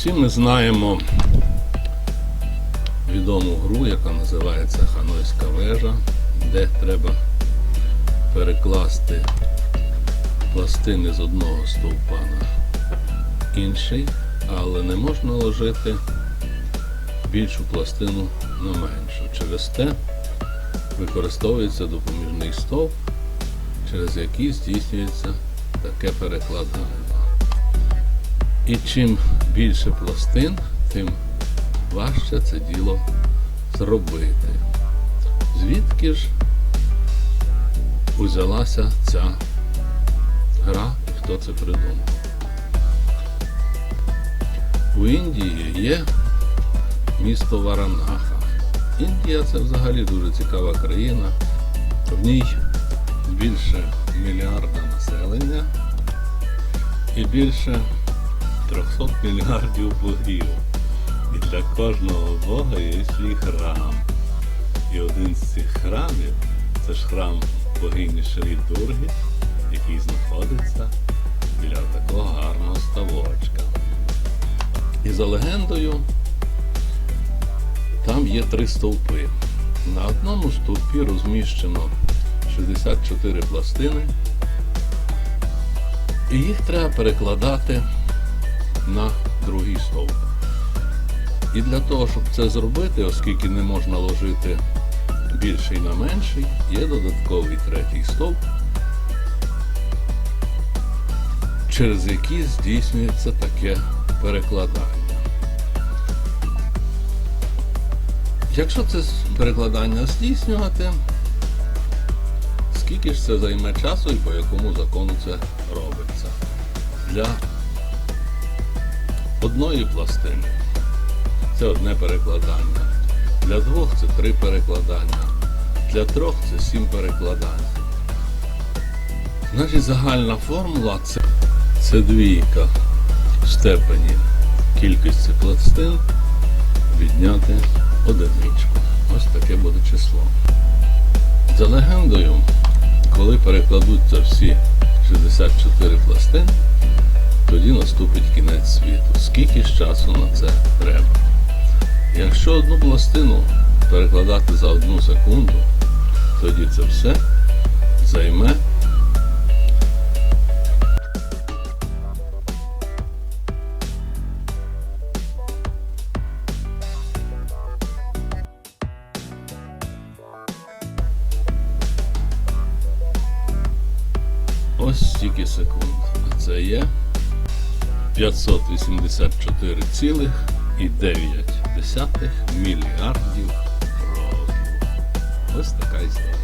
Всі ми знаємо відому гру, яка називається Ханойська вежа, де треба перекласти пластини з одного стовпа на інший, але не можна ложити більшу пластину на меншу. Через те використовується допоміжний стовп, через який здійснюється таке перекладання. І чим більше пластин, тим важче це діло зробити. Звідки ж узялася ця гра і хто це придумав? У Індії є місто Варанаха. Індія це взагалі дуже цікава країна. В ній більше мільярда населення і більше 300 мільярдів богів. І для кожного бога є свій храм. І один з цих храмів це ж храм богині Шрі Дурги, який знаходиться біля такого гарного ставочка. І за легендою, там є три стовпи. На одному стовпі розміщено 64 пластини, і їх треба перекладати на другий стовп. І для того, щоб це зробити, оскільки не можна ложити більший на менший, є додатковий третій стовп, через який здійснюється таке перекладання. Якщо це перекладання здійснювати, скільки ж це займе часу і по якому закону це робиться? Для одної пластини це одне перекладання, для двох це три перекладання, для трьох це сім перекладань. Значить, загальна формула це, це двійка степені кількості пластин відняти одиничку. Ось таке буде число. За легендою, коли перекладуться всі 64 пластини, наступить кінець світу. Скільки ж часу на це треба? Якщо одну пластину перекладати за одну секунду, тоді це все займе ось стільки секунд. А це є 584,9 мільярдів років. Ось така історія.